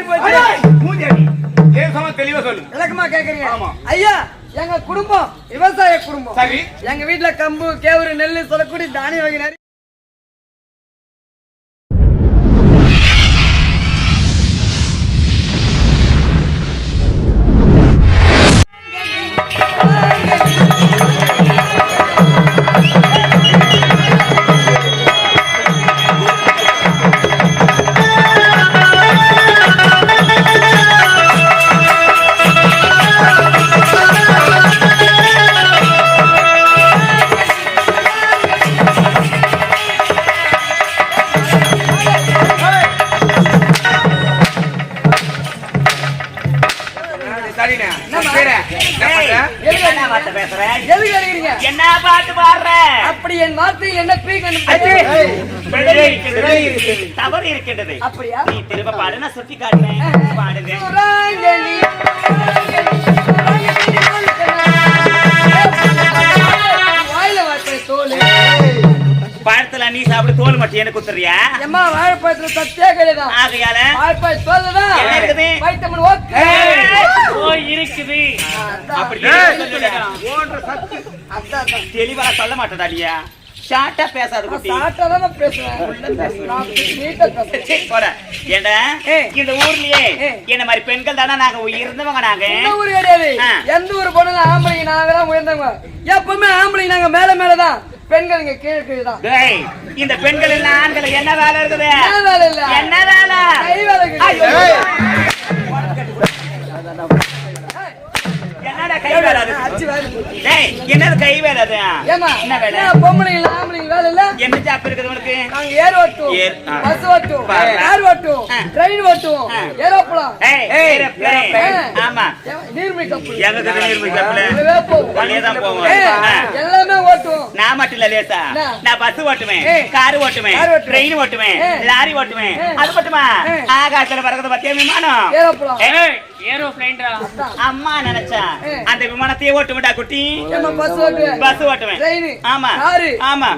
போச்சு? தெளிவா சொல்லு. விளக்கமா கேக்குறீங்க? ஆமா. ஐயா எங்க குடும்பம் விவசாய குடும்பம். சரி. எங்க வீட்டுல கம்பு கேவுரு நெல்லு சொல்லக்கூடிய தானிய வகை தவறு இருக்கின்றது. அப்படியா? நீ திரும்ப பாடு நான் சுட்டி காட்டுறேன். பாடுங்க. பழத்துல நீ சாப்பிடு தோல் மட்டும் எனக்கு குத்துறியா எம்மா வாழைப்பழத்துல சத்தியா கிடையாது ஆகையால வாழைப்பழம் தோல்தான் என்ன இருக்குது? வைட்டமின் ஓகே ஓ இருக்குது. அப்படி. ஓன்ற சத்து. அதான் அதான். தெளிவா சொல்ல மாட்டேடா இல்லையா ஷார்ட்டா பேசாத குட்டி பேசுவேன். நீட்டா பேசுறேன். சரி, போடா. ஏண்டா. இந்த ஊர்லயே. என்ன மாதிரி பெண்கள் தானே நாங்க இருந்தவங்க நாங்க இந்த ஊரு கிடையாது. எந்த ஊரு போனாலும் ஆம்பளைங்க நாங்க தான் உயர்ந்தவங்க. எப்பவுமே ஆம்பளைங்க நாங்க மேல மேலதான். பெண்கள் இங்க கீழே கீழே தான். டேய், இந்த பெண்கள் எல்லாம் ஆண்கள் என்ன வேலை இருக்குது என்ன வேலை இல்ல? என்ன வேலை கை வேலை என்னது கை வேலை என்ன வேலை வேலை இல்ல? ஜாப் இருக்குது நாங்க ஏர் ஓட்டுவோம். பஸ் ஓட்டுவோம், ஓட்டுவோம். ட்ரெயின் ஓட்டுவோம். ஏரோப்ளேன். ஏரோப்ளேன். ஆமா நீர்மூழ்கி கப்பல். எங்க கப்பலு? வழியா தான் போவோம். எல்லாமே ஓட்டுவோம் நான் மட்டும் இல்ல லேசா? நான் பஸ் ஓட்டுவேன். கார் ஓட்டுவேன். ட்ரெயின் ஓட்டுவேன். லாரி ஓட்டுவேன். அது மட்டுமா. ஆகாசத்துல பறக்கிறது பத்தியா விமானம் ஏரோப்ளேன். அம்மா நினைச்சா. அந்த விமானத்தையே ஓட்டுவேன்டா குட்டி. ஏம்மா, பஸ் ஓட்டுவேன் பஸ் ஓட்டுவேன். ட்ரெயின்? ஆமா. காரு? ஆமா.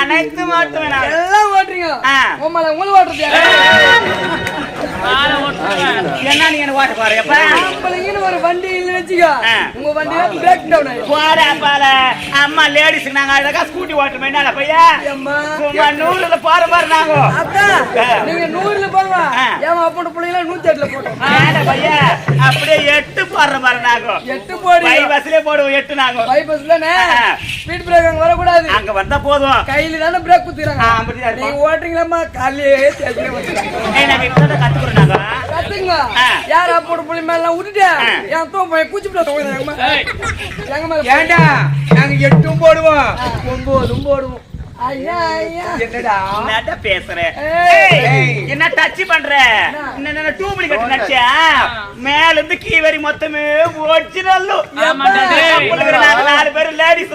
அனைத்து ஓட்டுவேன் நான். எல்லாம் ஓட்டுறீங்க? ஆ. உங்களை உங்களை ஓட்டுறது என்ன நீ என்ன ஓட்ட ஆம்பளைங்கன்னு ஒரு வண்டி இல்ல வச்சுக்கோ. உங்க வண்டி பிரேக் டவுன் ஆயிடும். போடா பால அம்மா லேடிஸ்க்கு நாங்க அழகா ஸ்கூட்டி ஓட்டுமே என்ன பையா ஏம்மா. சும்மா நூறுல போற பாரு நாங்க. அதான். நீங்க நூறுல ஆ. ஏன் அப்போட பிள்ளைங்க நூத்தி எட்டுல போட்டோம் பையா அப்படியே எட்டு போடுற பாரு நாங்க. எட்டு போடி பை பஸ்லயே போடுவோம் எட்டு நாங்க. பைபஸ் தானே? ஆ. ஸ்பீட் பிரேக் அங்க வரக்கூடாது. அங்க வந்தா போதும். கையில தானே பிரேக் குத்துறாங்க. நீங்க ஓட்டுறீங்களாம்மா? காலையே ஏய், நாங்க இப்பதான் கத்துக்கிறோம் நாங்க கத்துங்க. யார் அப்போட பிள்ளை மேல விட்டுட்டு. என் தோ போய் குச்சி பிள்ளை தோங்க எங்க மேல ஏன்டா நாங்க எட்டும் போடுவோம். ஒன்பதும் போடுவோம். என்னடா? என்னடா பேசுற? என்ன டச் பண்ற? என்ன? என்ன டூப்ளி கட்டு நடிச்சா மேல இருந்து கீ வரி மொத்தமே ஒரிஜினல் நாலு பேர் லேடிஸ்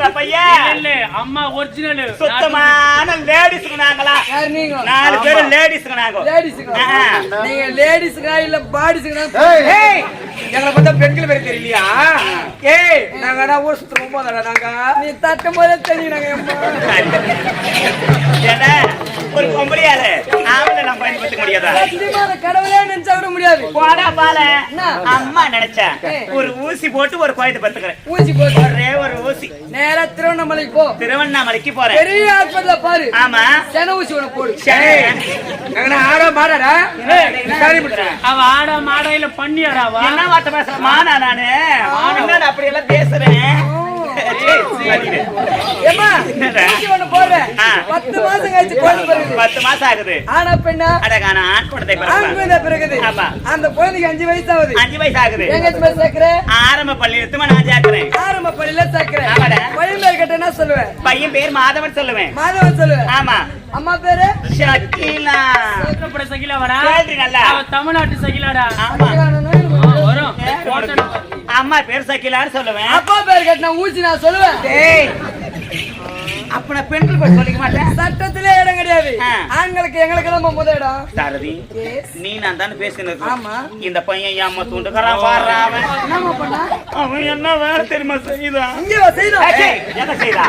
இல்ல அம்மா ஒரிஜினல் சுத்தமான லேடிஸ் நாங்களா யார் நீங்க? நாலு பேர் லேடிஸ் நாங்க. லேடிஸுங்க ஆ. நீங்க லேடிஸுங்க இல்ல ஏய் எங்களை பார்த்தா பெண்கள் பேர் தெரியலையா? ஏய் நாங்க ஊர் சுத்துறோம் போதா நாங்க. நீ தட்டும் போதே தெரியும் நாங்க ஒரு பொம்பளையால ஆம்பளை நம்ம பயன்படுத்த முடியாதா? சத்தியமா அந்த கடவுளே நினைச்சா விட முடியாது. போடா பால. என்ன? அம்மா நினைச்சா ஏய். ஒரு ஊசி போட்டு ஒரு குழந்தை பத்துக்கிறேன் ஊசி போட்டு. ஒரே ஒரு ஊசி. நேரா திருவண்ணாமலைக்கு போ. திருவண்ணாமலைக்கு போறேன். பெரிய ஹாஸ்பிட்டல பாரு. ஆமா. சென ஊசி உனக்கு போடு. ஆட மாடாடா? சரி ஆட மாட இல்ல பண்ணியாடாவா என்ன வார்த்தை பேசுற? மானா நானு. அப்படி எல்லாம் பேசுறேன். பத்து மாசம் கழிச்சு பத்து மாசம் ஆகுது. ஆனா பெண்ணா அடகான ஆண் குழந்தை ஆண் பிறக்கலாம். குழந்தை பிறகுது. ஆமா. அந்த குழந்தைக்கு அஞ்சு வயசு ஆகுது அஞ்சு வயசு ஆகுது எங்க போய் சேர்க்கிற? ஆரம்ப நான் சேர்க்கிறேன். ஆரம்ப பள்ளியில சேர்க்கிற ஆமாடா. பையன் பேர் கேட்ட என்ன சொல்லுவேன்? பையன் பேர் மாதவன் சொல்லுவேன். மாதவன் சொல்லுவேன். ஆமா. அம்மா பேரு? சோத்திரப்பட சகிலா வரா நல்லா. அவ தமிழ்நாட்டு சகிலாடா. ஆமா. அம்மா பேர் சக்கிலான்னு சொல்லுவேன். அப்பா பேர் கேட்ட ஊசி நான் சொல்லுவேன். அப்ப நான் பெண்கள் சொல்லிக்க மாட்டேன். சட்டத்திலே இடம் கிடையாது. ஆண்களுக்கு எங்களுக்கு தான் முத இடம் சாரதி. நீ நான் தானே பேசினது. ஆமா. இந்த பையன் ஏமா தூண்டுக்கிறான் பாடுறா அவன். என்னம்மா பண்ணா? அவன் என்ன வேலை தெரியுமா செய்தான் இங்கே ஏய், என்ன செய்தா?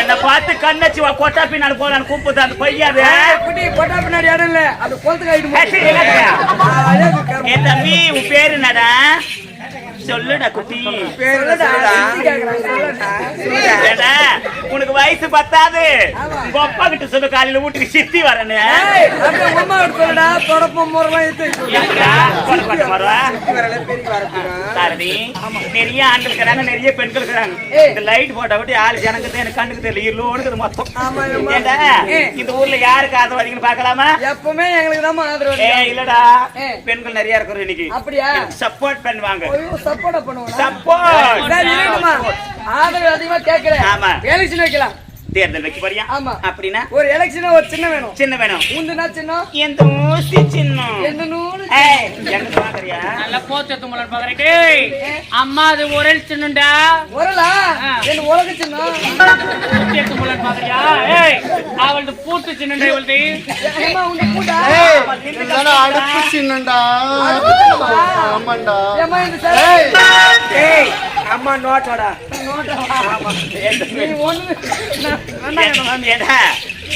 என்ன பார்த்து கண்ணச்சு வா கொட்டா பின்னாடி போலான்னு கூப்பிட்டு அந்த பையாது குட்டி போட்டா பின்னாடி இடம் இல்ல. அது கொளுத்துக்கு ஆயிட்டு என் தம்பி உன் பேரு என்னடா? சொல்லுடா குட்டி. உனக்கு வயசு பத்தாது. உங்க அப்பா கிட்ட சொல்லு காலையில வீட்டுக்கு சித்தி வரேன்னு. நிறைய ஆண்கள் இருக்கிறாங்க நிறைய பெண்கள் இருக்கிறாங்க. இந்த லைட் போட்டா விட்டு யாரு ஜனங்க எனக்கு கண்ணுக்கு தெரியல இருளோடு மொத்தம். இந்த ஊர்ல யாருக்கு ஆதரவாதீங்கன்னு பார்க்கலாமா? எப்பவுமே எங்களுக்கு தான் ஆதரவு இல்லடா. பெண்கள் நிறைய இருக்கிறோம் இன்னைக்கு. அப்படியா? சப்போர்ட் பண்ணுவாங்க சப்போர்ட். பண்ணுவோம் சப்போர்ட் ஆதரவு அதிகமா கேட்கிறேன். ஆமா. எலெக்ஷன் வைக்கலாம். தேர்தல் வைக்க போறியா? ஆமா. அப்படின்னா? ஒரு எலெக்ஷன் ஒரு சின்ன வேணும். சின்ன வேணும். உந்துனா சின்னம். எந்த ஊசி சின்னம்? எந்த நூறு ஏய் எங்க பாக்குறியா நல்லா போச்சு தும்மலன் பாக்குறேன். டேய் அம்மா அது ஒரே சின்னண்டா வரலா ஆ. என் உலக சின்னம். பூத்திய தும்மலன் பாக்குறியா? ஏய் அவளது பூட்டு சின்னண்டா இவளது. ஏம்மா உங்க கூட்டா இதெல்லாம் அடுப்பு சின்னண்டா ஆமாண்டா ஏம்மா இந்த சார். ஏய் அம்மா நோட்டோடா. நீ ஒண்ணு நான் வேண்டாம் ஏடா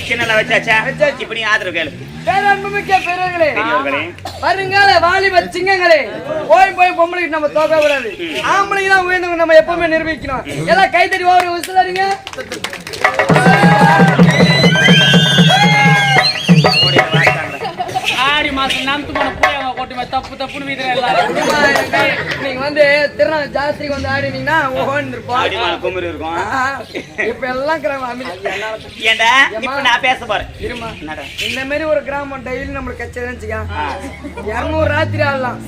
சின்ன வச்சாச்சா? இப்படி ஆதரவு கேளு. பேரன்புமிக்க பெரியவர்களே. வருங்கால வாலிப சிங்கங்களே போய் போய் பொம்பளைக்கு நம்ம தோக்க கூடாது. ஆம்பளைக்கு தான் உயர்ந்தவங்க நம்ம எப்பவுமே நிரூபிக்கணும். எல்லாம் கை தட்டி ஓவர் விசிலாருங்க. ஆடி மாசம் நம்பு போன மாதிரி தப்பு தப்புன்னு வீதுற எல்லாரும். நீங்க வந்து திருநாள் ஜாஸ்திக்கு வந்து ஆடினீங்கன்னா ஓஹோன்னு இருப்போம் இருக்கும். இப்ப எல்லாம் கிராமம் ஏண்டா? இப்ப நான் பேச போறேன். இருமா என்னடா? இந்த மாதிரி ஒரு கிராமம் டெய்லி நம்மளுக்கு கச்சேரி வச்சுக்க இருநூறு ராத்திரி ஆடலாம்.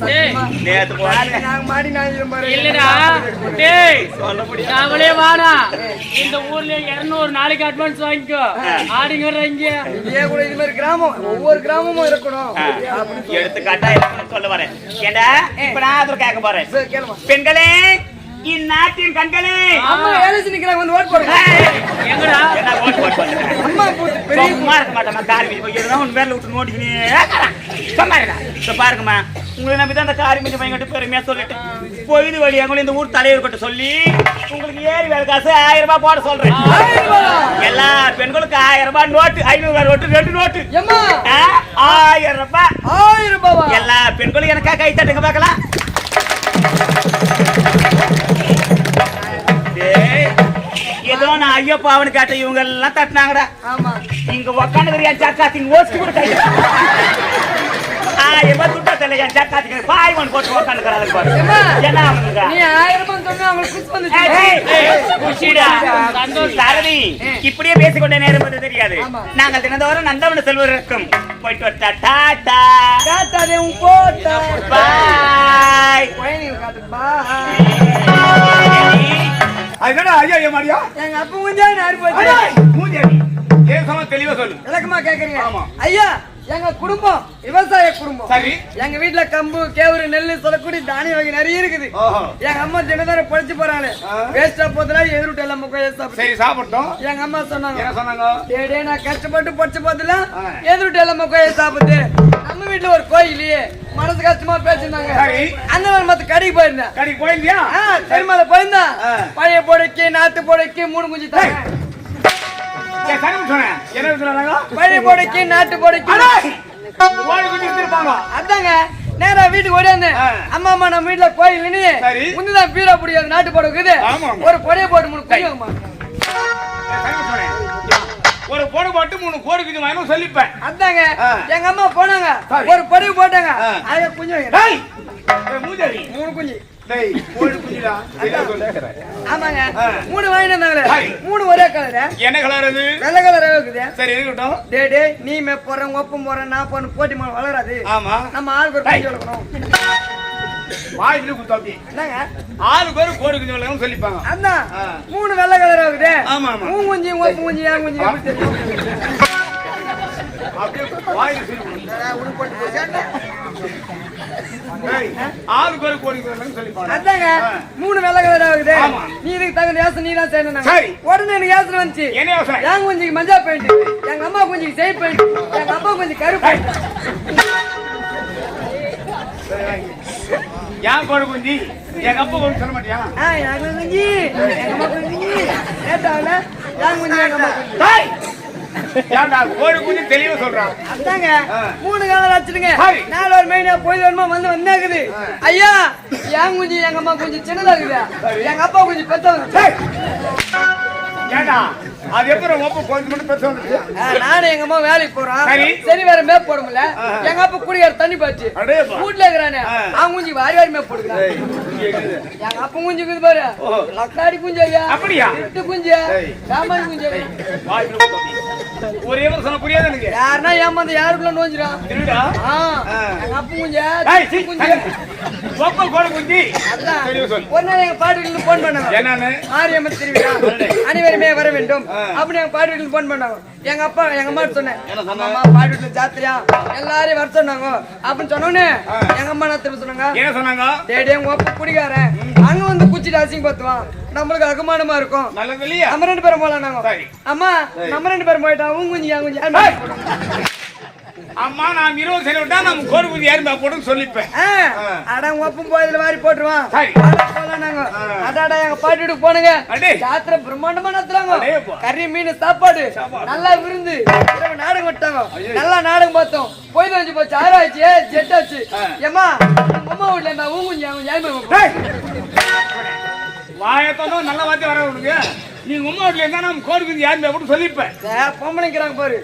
நாங்க மாடி நாங்க பாரு இல்லடா. டேய் அவளே வாடா. இந்த ஊர்ல 200 நாளைக்கு அட்வான்ஸ் வாங்கிக்கோ. ஆடிங்க இங்க. கூட இது மாதிரி கிராமம் ஒவ்வொரு கிராமமும் இருக்கணும். அப்படின்னு எடுத்துக்காட்டா சொல்ல வரேன். ஏண்டா? இப்ப நான் ஆதரவு கேட்க போறேன். பெண்களே இந்நாட்டின் கண்களே. அம்மா நிக்கிறாங்க வந்து ஓட் போடுங்க. எங்கடா? என்ன ஓட்டு போட்டு வந்துடுறேன். அம்மா போட்டு பெரிய சும்மா இருக்க மாட்டேம்மா காரி போய் உன் பேர்ல விட்டு நோட்டிக்கினே சும்மா இருக்கா இப்ப பாருங்கம்மா உங்களை நம்பி தான் அந்த காரி பையன் கட்டு பெருமையா சொல்லிட்டு பொய்து வழி அவங்களும் இந்த ஊர் தலைவர் கிட்ட சொல்லி உங்களுக்கு ஏறி வேலை காசு ஆயிரம் ரூபாய் போட சொல்றேன். எல்லா பெண்களுக்கும் ஆயிரம் ரூபாய் நோட்டு ஐநூறு ரூபாய் நோட்டு ரெண்டு நோட்டு. ஆயிரம் ரூபாய். ஆயிரம் ரூபாவா? எல்லா பெண்களும் எனக்கா கை தட்டுங்க பார்க்கலாம். ஏதோ நான் ஐயப்பா அவனு கேட்ட இவங்க எல்லாம் தட்டினாங்கடா. ஆமா. இங்க உக்காந்து என் சக்காத்திங்க ஓசிட்டு கூட கை ஆயிரம் ரூபாய் துட்டா பாய் போட்டு உக்காந்துக்கிறாங்க பாரு. ஏம்மா, என்ன அவனுங்க நீ ஆயிரம் ரூபாய் சொன்னா அவங்களுக்கு குச்சி வந்துச்சு ஏய், ஏய், குஷிடா. சாரதி, இப்படியே பேசிக்கொண்டே நேரம் தெரியாது. நாங்கள் தினந்தோறும் நந்தவன செல்வதற்கும் போயிட்டு வரட்டா டாடா உன் போட்ட. பாய். ஐயா ஐயா மாடியா? எங்க அப்பா கொஞ்சம் நேரம் போச்சு. மூஞ்சேரி ஏன் சம தெளிவா சொல்லு. விளக்கமா கேக்குறீங்க. ஆமா. ஐயா எங்க குடும்பம் விவசாய குடும்பம். சரி. எங்க வீட்டுல கம்பு கேவரு நெல்லு சொல்லக்கூடிய தானிய வகை நிறைய இருக்குது. எங்க அம்மா தினதாரம் படிச்சு போறாங்க. வேஸ்டா போதுல எதிர்விட்டு எல்லாம் முக்கைய சரி சாப்பிட்டோம். எங்க அம்மா சொன்னாங்க என்ன சொன்னாங்க? டேய், நான் கஷ்டப்பட்டு படிச்சு போதுல ஆ. எதிர்விட்டு எல்லாம் முக்கைய சாப்பிட்டு நம்ம வீட்டுல ஒரு கோயிலையே மனசு கஷ்டமா பேசிருந்தாங்க சரி. அந்த மாதிரி மத்த கடைக்கு போயிருந்தேன். கடைக்கு போயிருந்தியா? ஆ, தெரியுமா போயிருந்தா ஆ. பழைய போடைக்கு நாத்து போடைக்கு மூணு குஞ்சு தாங்க போடைக்கு நாட்டு போடைக்கு. அதாங்க நேரா வீட்டுக்கு ஓடியாந்து. அம்மா அம்மா நம்ம வீட்டுல கோயில் சரி. முந்துதான் பீரா பிடிக்காது நாட்டு போட இருக்குது. ஆமாங்க. ஒரு கொடைய போட்டு மூணு சொன்னேன் ஒரு பொடு போட்டு மூணு கோடி குஞ்சு வாங்கணும் சொல்லிப்பேன். அதாங்க. எங்க அம்மா போனாங்க. ஒரு பொடிவு போட்டாங்க. ஆ. அத குஞ்சு மூணு குஞ்சு. ஆமாங்க. மூணு சரி. மூணு ஒரே கலரு என்ன கலர் அது? வெள்ளை கலரே இருக்குது. சரி இருக்கட்டும். டே டே நீ மே போறேன் ஒப்பம் போறேன் நான் போன போட்டி மேல வளராது. ஆமா. நம்ம ஆளுக்கு ஒரு. குஞ்சு வளர்க்கணும். வாயில குத்தாப்பி என்னங்க? ஆறு பேரும் கோடி குஞ்சு சொல்லிப்பாங்க. ஆ. மூணு வெள்ளை கலர் ஆகுது ஆமா, ஆமா. குஞ்சு ஒப்பு குஞ்சு ஏன் குஞ்சு மூணு வெள்ளை கலர் ஆகுது. நீ இதுக்கு தகுந்த யோசனை நீ தான் செய்யணும். உடனே எனக்கு யோசனை வந்துச்சு? என் குஞ்சுக்கு மஞ்சள் பெயிண்ட் எங்க அம்மா குஞ்சுக்கு செய் பெயிண்ட் எங்க அப்பா கொஞ்சம் கருப்பு ஏன் கோழி குஞ்சு? எங்க அப்பா கொஞ்சம் சொல்ல மாட்டியா? ஆ, எங்க குஞ்சு? எங்க அம்மா குஞ்சு. கேட்டாவில என் குஞ்சு எங்க அம்மா குஞ்சு! ஏன்டா குஞ்சு தெளிவா சொல்றான் அதாங்க ஆ. மூணு காலம் வச்சிருங்க சரி. நாலு ஒரு மைனா போய் வருமா வந்து வந்தாக்குது ஐயா என் குஞ்சு எங்க அம்மா கொஞ்சம் சின்னதாகுது எங்க அப்பா கொஞ்சம் பெத்தவங்க டேய்! ஏன்டா அது எப்படி ஒப்ப கொஞ்சம் மட்டும் பெருசா வந்துச்சு நானும் எங்க அம்மா வேலைக்கு போறோம் சரி. வேற மேப் போட முடியல எங்க அப்பா குடியார தண்ணி பாய்ச்சு. வீட்டுல இருக்கிறானே. அவன் குஞ்சு வாரி வாரி மேப் எங்க அப்பா குஞ்சு இருக்குது பாரு. லக்காடி குஞ்சு ஐயா அப்படியா? குஞ்சு. சாமான் குஞ்சு. ஒரே ஒரு சொல்ல புரியாது எனக்கு. யாருன்னா ஏமாந்து யாருக்குள்ள நோஞ்சிடும் திருடா? அப்பா குஞ்சு ஒரு நாள் எங்க பாட்டு வீட்டுல போன் பண்ணாங்க என்னன்னு? மாரியம்மன் திருவிழா. அனைவருமே வர வேண்டும். ஆ. அப்படி எங்க பாட்டு வீட்டுல போன் பண்ணாங்க எங்க அப்பா எங்க அம்மா சொன்னேன்? அம்மா பாட்டு வீட்டுல ஜாத்திரியா? எல்லாரையும் வர சொன்னாங்க. அப்படின்னு சொன்னோன்னே. எங்க அம்மா என்ன திரும்ப சொன்னாங்க? என்ன சொன்னாங்க? டேடி எங்க ஒப்ப குடிகாரன். அங்க வந்து குச்சிட்டு அசிங்க பத்துவான் நம்மளுக்கு அகமானமா இருக்கும். நல்லது இல்லையா நம்ம ரெண்டு பேரும் போலாம் நாங்க. அம்மா நம்ம ரெண்டு பேரும் போயிட்டா உன் குஞ்சு என் குஞ்சு? அம்மா நான் இருபது சரி விட்டா நம்ம கோழி குஞ்சு மேல போடுன்னு சொல்லிப்பேன். ஆ, ஆ. அட உங்க ஒப்பம் போயதுல வாரி போட்டுருவான். போலாம் நாங்க. அடாடா எங்க பாட்டி வீட்டுக்கு போனுங்க. ஜாத்திரை பிரம்மாண்டமா நடத்துறாங்க. கறி மீன் சாப்பாடு. நல்லா விருந்து. நாடகம் விட்டாங்க நல்லா நாடகம் பார்த்தோம். போய் வந்து போச்சு. ஆறாச்சு ஜெட் ஆச்சு. ஏமா அம்மா வீட்டுல இருந்தா ஊங்குஞ்சு அவங்க ஏன் டேய்! வாயத்தோட நல்ல வார்த்தை வர உனக்கு. நீங்க உமா வீட்டுல இருந்தா நம்ம கோழி குஞ்சு யாரு மேல போட்டு சொல்லிப்பேன் பொம்பளைங்கிறாங்க பாரு.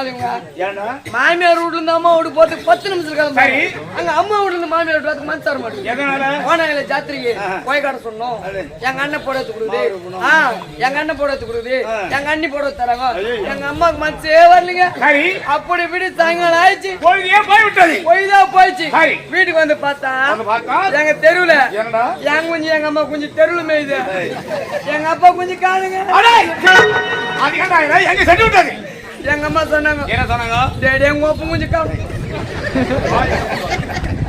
ஆளுங்க ஏன்டா மாமியார் வீட்ல இருந்து அம்மா வீடு போறதுக்கு பத்து நிமிஷம் சரி. அங்க அம்மா வீட்ல இருந்து மாமியார் வீட்டு வரதுக்கு மனசு தர மாட்டேங்குது. எதனால? போனாங்களே ஜாத்திரைக்கு. கோயக்காட சொன்னோம். எங்க அண்ணன் போட எடுத்து கொடுக்குது. எங்க அண்ணன் போட எடுத்து கொடுக்குது. எங்க அண்ணி போட எடுத்து தராங்க. எங்க அம்மாவுக்கு மனசே வரலங்க. சரி. அப்படி இப்படி சாயங்காலம் ஆயிடுச்சு. ஏன் போய் விட்டது? போயிடுச்சு. வீட்டுக்கு வந்து பார்த்தா எங்க தெருவுல என் குஞ்சு எங்க அம்மா குஞ்சு தெருவுல மேயுது. எங்க அப்பா குஞ்சு காணுங்க? எங்க சென்று விட்டது? எங்க அம்மா சொன்னாங்க. என்ன சொன்னாங்க? டேடி உங்க ஒப்பு குஞ்சு காணு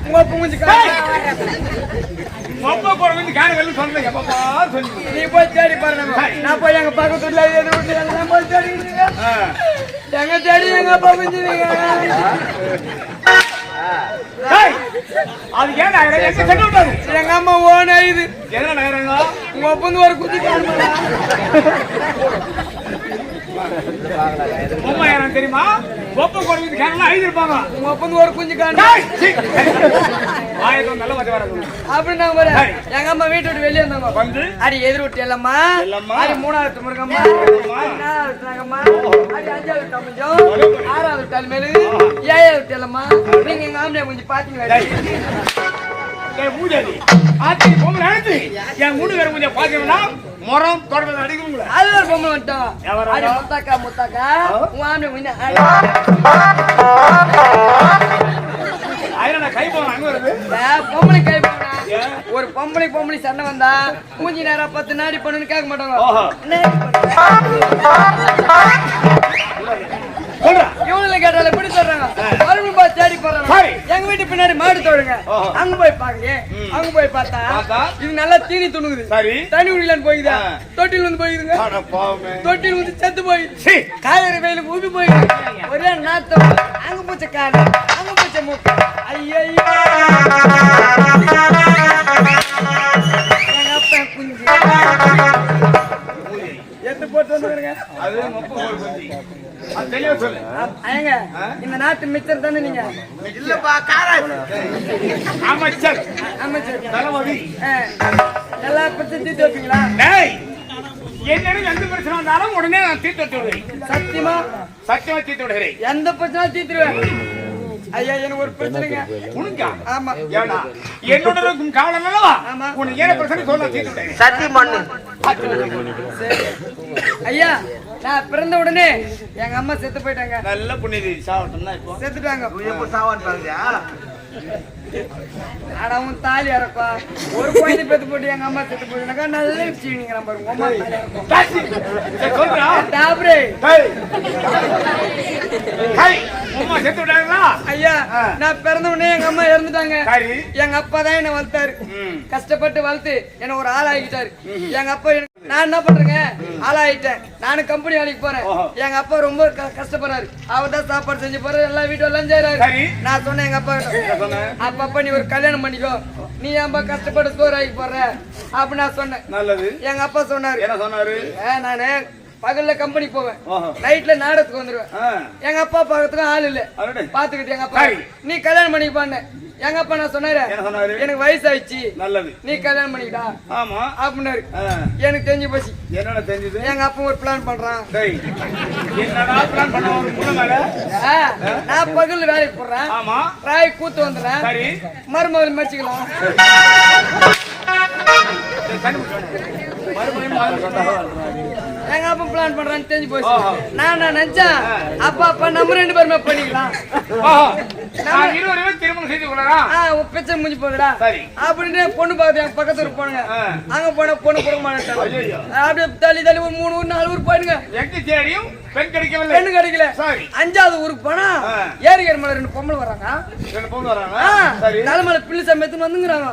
உங்க ஒப்பு குஞ்சு காணு ஒப்ப கோழி குஞ்சு காண வெளில சொன்னது எப்பப்பா சொல்லி நீ போய் தேடி பாருங்க. நான் போய் எங்க பக்கத்து வீட்டுல எதிர் வீட்டுல எல்லாம் போய். எங்க தேடி எங்க அப்பா! அது? எங்க எங்க அம்மா ஓன இது. என்ன நகரங்க? உங்க ஒப்பந்து ஒரு குஞ்சு காணுமா உமா யாரும் தெரியுமா? ஒப்ப கோழி குஞ்சு காணலாம் ஐதிருப்பாங்க உங்க ஒப்பந்து ஒரு குஞ்சு! வாயத்தோட நல்ல வார்த்தை வர எங்க அம்மா வீட்டு விட்டு வெளியே வந்தாங்க வந்து? அடி எதிர் விட்டு இல்லம்மா. அடி மூணாவது முருகம்மா. நாலாவது நாகம்மா. அடி அஞ்சாவது தமிஞ்சம் ஆறாவது தலைமையில ஏழாவது இல்லம்மா. நீங்க எங்க ஆம்பளை கொஞ்சம் மூதேவி ஆத்தி பொம்பளை அழைத்து என் மூணு பேரும் கொஞ்சம் பாத்தீங்கன்னா முறம் தொடர்பு அடிக்கிறீங்களா அது ஒரு பொம்மை எவரா? அடி முத்தாக்கா முத்தாக்கா. உன் ஆம்பளை அதனால கை போன அங்க வருது. பொம்பளை கை? ஒரு பொம்பளை பொம்பளை சண்டை வந்தா மூஞ்சி நேரம் பத்து நாடி பண்ணுன்னு கேட்க மாட்டாங்க. இவனுல கேட்டால எப்படி சொல்றாங்க. போய் தேடி போறாங்க. எங்க வீட்டு பின்னாடி மாடு தோடுங்க. அங்க போய் பாக்கலையே அங்க போய் பார்த்தா? இது நல்லா தீனி துணுகுது குடிக்கலான்னு போய்க்குதா? ஆ. தொட்டில் வந்து பாவமே. தொட்டில் வந்து செத்து போயிடுது சீ. காவேரி வெயிலுக்கு ஊபி போயிடுது ஒரே நாத்தம். அங்க பூச்ச காடு அங்க பூச்ச மூக்கு. ஐயோ இந்த நாட்டு மிச்சர் தானே நீங்க? இல்லப்பா காராஜ் அமைச்சர். அமைச்சர். தளபதி. ஆ. எல்லா பிரச்சனையும் தீர்த்து வைப்பீங்களா? டேய் என்னிடம் எந்த பிரச்சனை வந்தாலும் உடனே நான் தீர்த்து வைத்து விடுகிறேன் சத்தியமா? சத்தியமா தீர்த்து விடுகிறேன். எந்த பிரச்சனையும் தீர்த்துருவேன் ஐயா எனக்கு ஒரு பிரச்சனைங்க. உனக்கா? ஆமா. ஏடா என்னோட இருக்கும் காவலன் அல்லவா? ஆமா. உனக்கு ஏன பிரச்சனை சொல்ல தீர்த்து விடுகிறேன் சத்தி மண்ணு சரி. ஐயா நான் பிறந்த உடனே எங்க அம்மா செத்து போயிட்டாங்க. நல்ல புண்ணியதி சாவட்டும் தான் இப்போ. செத்துட்டாங்க. எப்படி சாவான்னு பாருங்க அட உன் தாலி இறப்பா ஒரு குழந்தை பெத்து போட்டு எங்க அம்மா செத்து போட்டுனாக்கா நல்ல சீனிங்கிறான் பாருங்க அம்மா டேய். ஹை, உம்மா செத்து விட்டாங்களா? ஐயா நான் பிறந்த உடனே எங்க அம்மா இறந்துட்டாங்க. சரி. எங்க அப்பா தான் என்ன வளர்த்தாரு. ம். கஷ்டப்பட்டு வளர்த்து என்ன ஒரு ஆள் ஆகிட்டாரு எங்க அப்பா நான் என்ன பண்றேங்க? ஆளாயிட்டேன். நானும் கம்பெனி வேலைக்கு போறேன். எங்க அப்பா ரொம்ப கஷ்டப்படுறாரு. அவர் தான் சாப்பாடு செஞ்சு போறாரு எல்லா வீட்டும் எல்லாம் செய்யறாரு. நான் சொன்னேன் எங்க அப்பா? அப்பப்ப நீ ஒரு கல்யாணம் பண்ணிக்கோ. நீ ஏன்பா கஷ்டப்பட்டு சோறு ஆகி போடுற? அப்படி நான் சொன்னேன். நல்லது. எங்க அப்பா சொன்னாரு. என்ன சொன்னாரு? "ஏ, நானு பகல்ல கம்பெனி போவேன். நைட்ல நாடகத்துக்கு வந்துருவேன். எங்க அப்பா பார்க்கறதுக்கும் ஆள் இல்ல. பாத்துக்கிட்டு எங்க அப்பா. நீ கல்யாணம் பண்ணிப்பான்னு எங்க அப்பா நான் சொன்னாரு? எனக்கு வயசாயிடுச்சு. நல்லது. நீ கல்யாணம் பண்ணிக்கிட்டா ஆமா. அப்படின்னாரு. எனக்கு தெரிஞ்சு போச்சு என்னடா தெரிஞ்சது? எங்க அப்பா ஒரு பிளான் பண்றான். பண்ண நான் பகல்ல வேலைக்கு போடுறேன் ஆமா. ராய் கூத்து வந்துடுறேன். மருமகள் குடிச்சு மறுபடியும். எங்க அப்பா பிளான் பண்றான்னு தெரிஞ்சு போச்சு. நான் நான் நினைச்சேன் அப்பா அப்பா நம்ம ரெண்டு பேருமே பண்ணிக்கலாம். திருமணம் செய்து கொள்ளலாம் பிரச்சனை முடிஞ்சு போகுதுடா. அப்படின்னு பொண்ணு பார்த்து என் பக்கத்து ஊர் போனுங்க. அங்க போன பொண்ணு கொடுக்க ஐயையோ. அப்படியே தள்ளி தள்ளி ஒரு மூணு ஊர் நாலு ஊர் போயிடுங்க. எங்க தேடியும் பெண் கிடைக்கவில்லை. பெண்ணு கிடைக்கல. அஞ்சாவது ஊருக்கு போனா. ஏரிகர் மேல ரெண்டு பொம்பளை வராங்க. ரெண்டு பொண்ணு வராங்க தலைமையில பிள்ளை சமயத்துன்னு வந்துங்கிறாங்க.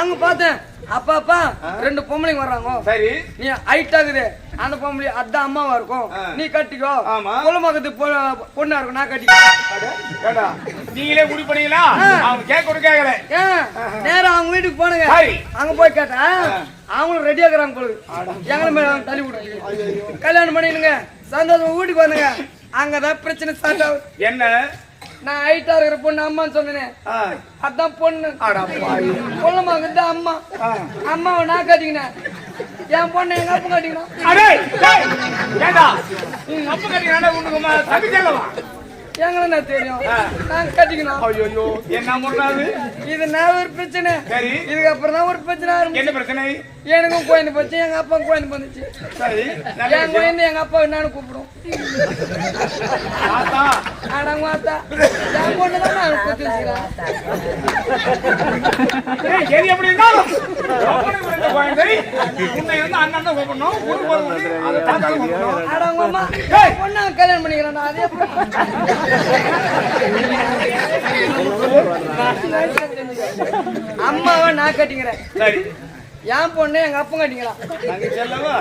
அங்க பார்த்தேன். அப்பா அப்பா ரெண்டு பொம்பளைங்க வர்றாங்க. சரி. நீ ஹைட் ஆகுது. அந்த பொம்பளை அதான் அம்மாவா இருக்கும். நீ கட்டிக்கோ. ஆமா. குலமாக்கத்து பொண்ணா இருக்கும் நான் கட்டிக்கோ நீங்களே முடிவு பண்ணீங்களா. அவங்க கேட்க கூட கேட்கல ஏன் நேரா அவங்க வீட்டுக்கு போனுங்க. அங்க போய் கேட்டா அவங்களும் ரெடியா இருக்கிறாங்க போல எங்களை மேல தள்ளி விட்டு கல்யாணம் பண்ணிடுங்க. சந்தோஷம் வீட்டுக்கு வந்துங்க அங்கதான் பிரச்சனை ஸ்டார்ட் என்ன? நான் ஹைட்டா இருக்கிற பொண்ணு அம்மான்னு சொன்னேன். அதான் பொண்ணு. பாவி. கொள்ளமாக்கு அம்மா. அம்மாவை நான் கட்டிக்கினேன். என் பொண்ணு எங்க அப்பா கட்டிக்கணும்? அடே, டேய், ஏண்டா? உங்க அப்பா கட்டிக்கிறாண்டா உனக்கு தம்பி செல்லவா எங்களை நான் தெரியும்? நான் கட்டிக்கணும். ஐயோ என்ன முன்னாது இது நான் ஒரு பிரச்சனை. சரி. இதுக்கப்புறம் தான் ஒரு பிரச்சனை என்ன பிரச்சனை? எனக்கும் குழந்தை போச்சு எங்க அப்பா குழந்தை வந்துச்சு. என். குழந்தை எங்க அப்பா என்னன்னு கூப்பிடும். அடங்க மாத்தா என் பொண்ணு தான் நான் கூத்து வச்சுக்கிறேன் ஏய், எது எப்படி இருந்தாலும் அப்பனுக்கு பிறந்த குழந்தை, உன்னை வந்து அண்ணன் தான் கூப்பிடணும், ஊருக்கு போறது வந்து அதை தாத்தா தான் கூப்பிடணும். அடங்க அம்மா பொண்ணு கல்யாணம் பண்ணிக்கிறேன் அதே அம்மாவை நான் கட்டிக்கிறேன். என் பொண்ணு எங்க அப்பா கட்டிக்கிறான் தங்கச்சி செல்லவா?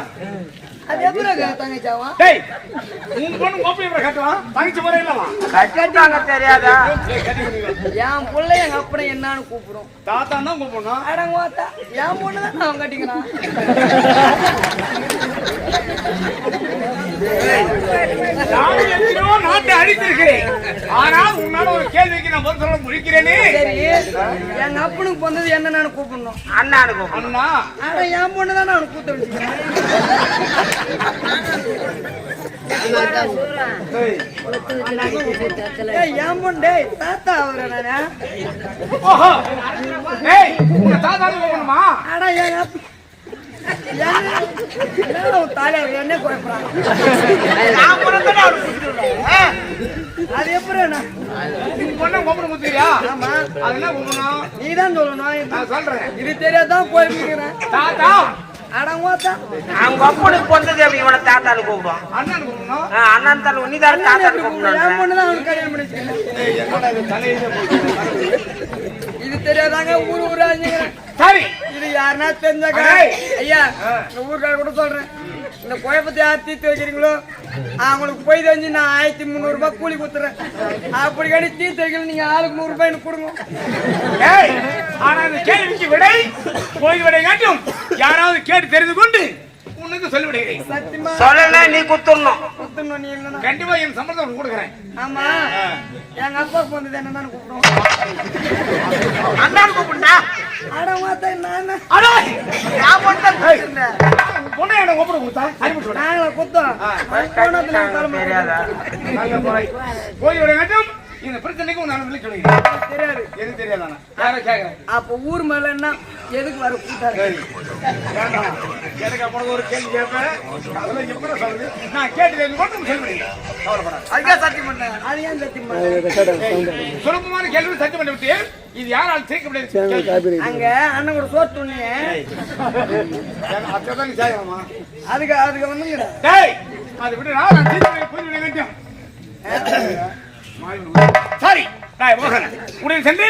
அது எப்படி தங்கச்சாவா டேய், உன் பொண்ணு கோப்பை எப்படி கட்டுவான்? தங்கச்சி முறை இல்லவா? தெரியாதா. என் பிள்ளை எங்க அப்பனை என்னன்னு கூப்பிடும் தாத்தா தான் கூப்பிடணும் அடங்க மாத்தா என் பொண்ணு தான் அவன் கட்டிக்கிறான் நான் எத்தனையோ நாட்டை அழித்திருக்கிறேன் ஆனால் உன்னால ஒரு கேள்விக்கு நான் பதில் சொல்ல முடிக்கிறேனே சரி எங்க அப்பனுக்கு பிறந்தது என்ன நான் கூப்பிடணும் அண்ணானுக்கு அண்ணா ஆனா என் பொண்ணு தான் நான் கூத்த வச்சுக்கிறேன் டேய், ஏய், என் பொண்ணு டேய் தாத்தா அவரு நானே ஏய் தாத்தா தான் கூப்பிடணுமா அடா எங்க என்ன என்ன அது எப்படி நீ தான் சொல்லணும் நான் சொல்றேன் இது தெரியாதான் குழப்பிக்கிறேன் தாத்தா அண்ணன் கூப்பிடணும் அண்ணன் நீ தான் தாத்தான்னு தெரியாதாங்க ஊரு ஊரா அஞ்சுக்கிறேன் சரி. இது யாருன்னா தெரிஞ்சாக்க? அடேய். ஐயா இந்த ஊருக்கார கூட சொல்றேன். இந்த குழப்பத்தை யார் தீர்த்து வைக்கிறீங்களோ அவங்களுக்கு போய் தெரிஞ்சு நான் ஆயிரத்தி முந்நூறு ரூபாய் கூலி கொடுத்துறேன். அப்படி கடி தீர்த்து வைக்கல நீங்க ஆளுக்கு நூறு ரூபாய் எனக்கு கொடுங்க. ஆனா இந்த கேள்விக்கு விடை போய் விடை காட்டும். யாராவது கேட்டு தெரிந்து கொண்டு உனக்கு சொல்லிவிடுகிறேன். சத்தியமா? சொல்லல நீ குத்துடணும். கொடுத்துடணும் நீ இல்லைன்னா. கண்டிப்பா என் சம்பளத்தை உனக்கு கொடுக்குறேன். ஆமா. எங்க அப்பாவுக்கு வந்தது என்னன்னு கூப்பிடுவோம் அண்ணான்னு கூப்பிட்டா. அட மாத்தா நான். அடே! நான் மட்டும் கூப்பிட்டுருந்தேன். பொண்ணை எனக்கு கூப்பிட கொடுத்தா? விடு. நாங்கள குத்தோம். தலைமை தெரியாதா? நல்ல போய். போய் விடை காட்டும் இந்த பிரச்சனைக்கு உன் நான் சொல்லி சொல்லுகிறேன் தெரியாது. எது தெரியாதானா? யாரை கேட்கறேன்? அப்ப ஊர் மேல என்ன? எதுக்கு வர கூட்டாரு வேண்டாம். எனக்கு அப்புறம் ஒரு கேள்வி கேட்பேன். அதெல்லாம் எப்படி சொல்றது? நான் கேட்டு தெரிந்து கொண்டு சொல்லுவீங்க கவலைப்படாத. அதுக்கே சத்தியம் பண்ணேன். அது ஏன் சத்தியம் பண்ண சுலபமான கேள்வி சத்தியம் பண்ணி விட்டு இது யாரால் தீர்க்க முடியாது. அங்க அண்ணன் கூட சோத்து செய்யலாமா அதுக்கு அதுக்கு டேய் அதை விட்டு நான் தீர்க்க புரிய வேண்டும் சரி நான் மோகன் உடனே சென்று